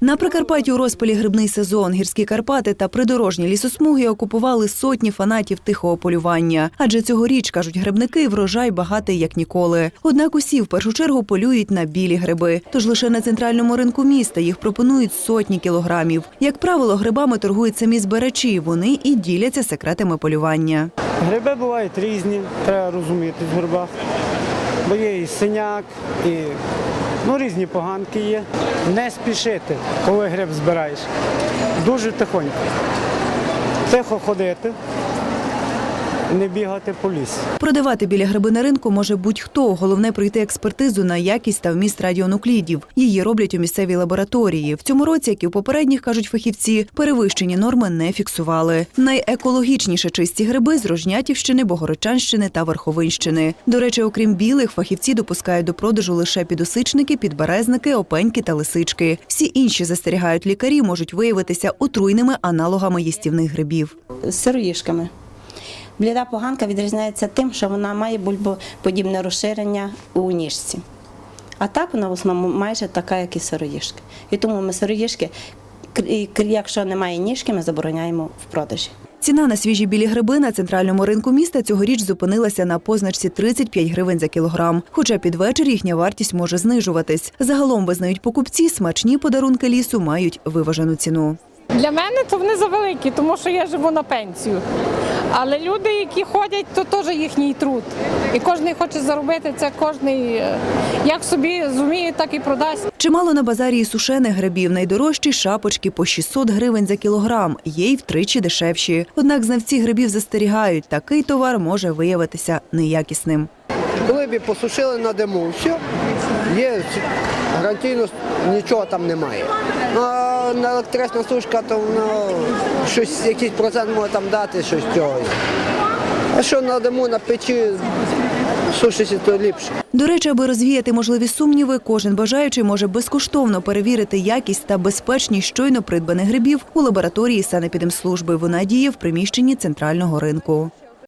На Прикарпатті у розпалі грибний сезон гірські Карпати та придорожні лісосмуги окупували сотні фанатів тихого полювання. Адже цьогоріч, кажуть грибники, врожай багатий як ніколи. Однак усі в першу чергу полюють на білі гриби. Тож лише на центральному ринку міста їх пропонують сотні кілограмів. Як правило, грибами торгують самі збирачі. Вони і діляться секретами полювання. Гриби бувають різні, треба розуміти в грибах. Бо є і синяк, і ну, різні поганки є. Не спішити, коли гриб збираєш. Дуже тихонько. Тихо ходити, не бігати по лісі. Продавати біля гриби на ринку може будь-хто. Головне пройти експертизу на якість та вміст радіонуклідів. Її роблять у місцевій лабораторії. В цьому році, як і в попередніх, кажуть фахівці, перевищені норми не фіксували. Найекологічніше чисті гриби з Рожнятівщини, Богородчанщини та Верховинщини. До речі, окрім білих, фахівці допускають до продажу лише підосичники, підберезники, опеньки та лисички. Всі інші застерігають лікарі, можуть виявитися отруйними аналогами їстівних грибів. з сироїшками. Бліда поганка відрізняється тим, що вона має бульбоподібне розширення у ніжці. А так вона в основному майже така, як і сироїшки. І тому ми сироїшки, кр- якщо немає ніжки, ми забороняємо в продажі. Ціна на свіжі білі гриби на центральному ринку міста цьогоріч зупинилася на позначці 35 гривень за кілограм. Хоча під вечір їхня вартість може знижуватись. Загалом визнають покупці, смачні подарунки лісу мають виважену ціну. Для мене то вони завеликі, тому що я живу на пенсію. Але люди, які ходять, то теж їхній труд. І кожен хоче заробити це, кожен як собі зуміє, так і продасть. Чимало на базарі і сушених грибів. Найдорожчі шапочки по 600 гривень за кілограм, є й втричі дешевші. Однак знавці грибів застерігають, такий товар може виявитися неякісним. Коли б посушили на диму, все, є гарантійно нічого там немає. А на електрична сушка, то воно щось, якийсь процент може там дати, щось цього. А що на диму, на печі сушиться, то ліпше. До речі, аби розвіяти можливі сумніви, кожен бажаючий може безкоштовно перевірити якість та безпечність щойно придбаних грибів у лабораторії санепідемслужби. Вона діє в приміщенні центрального ринку.